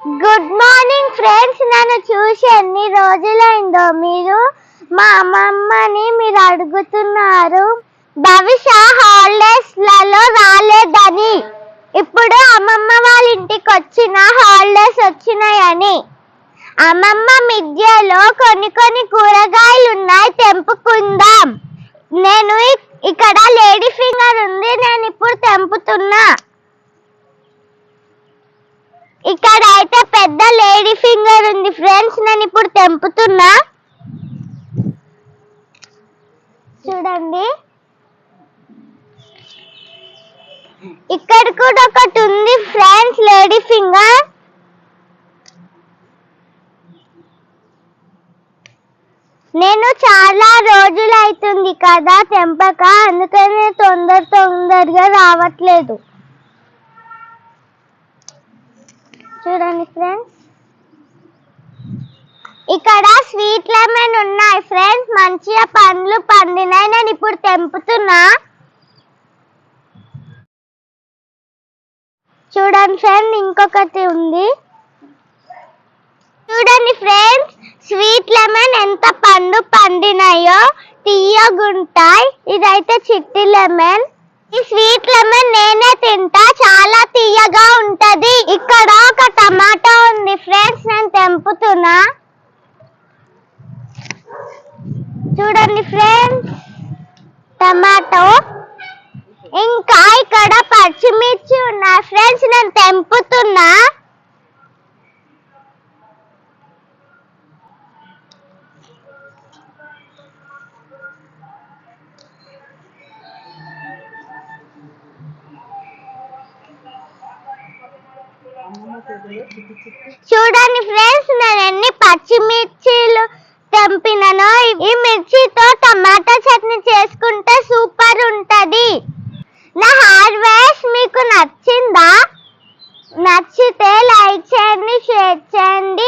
Good morning friends నన్ను చూసి ఎన్ని రోజులైందో మీరు? మా అమ్మమ్మని మీరు అడుగుతున్నారు. భవిష్య హాలిడేస్లలో రాలేదని. ఇప్పుడు అమ్మమ్మ వాళ్ళ ఇంటికి వచ్చిన హాలిడేస్ వచ్చినాయని. అమ్మమ్మ మిద్యలో కొన్ని కొన్ని కూరగాయలు ఉన్నాయి తెంపుకుందాం. నేను ఇక్కడ లేడీ ఫింగర్ ఉంది నేను ఇప్పుడు తెంపుతున్నా. ఇక్కడ అయితే పెద్ద లేడీ ఫింగర్ ఉంది ఫ్రెండ్స్ నేను ఇప్పుడు తెంపుతున్నా. చూడండి. ఇక్కడ కూడా ఒకటి ఉంది ఫ్రెండ్స్ లేడీ ఫింగర్. నేను చాలా రోజులు అవుతుంది కదా తెంపక అందుకని తొందర తొందరగా రావట్లేదు. చూడండి ఫ్రెండ్స్ ఇక్కడ స్వీట్ లెమన్ ఉన్నాయి ఫ్రెండ్స్ మంచిగా పండ్లు పండినాయి. నేను ఇప్పుడు తెంపుతున్నా. చూడండి ఫ్రెండ్ ఇంకొకటి ఉంది. చూడండి ఫ్రెండ్స్ స్వీట్ లెమన్ ఎంత పండు పండినాయో. తీయగుంటాయి ఇదైతే చిట్టి లెమన్ ఈ స్వీట్ లెమన్ నేనే తింటా. చాలా తీయ ఉంటది ఇక్కడ ఒక టమాటా ఉంది ఫ్రెండ్స్ నేను తెంపుతున్నా చూడండి ఫ్రెండ్స్ టమాటో ఇంకా ఇక్కడ పచ్చిమిర్చి ఉన్నాయి. ఫ్రెండ్స్ నేను తెంపుతున్నా. చూడండి ఫ్రెండ్స్ నేను ఎన్ని పచ్చిమిర్చిలు తెంపినను ఈ మిర్చితో టమాటా చట్నీ చేసుకుంటే సూపర్ ఉంటది. నా హార్వెస్ట్ మీకు నచ్చిందా? నచ్చితే లైక్ చేయండి షేర్ చేయండి.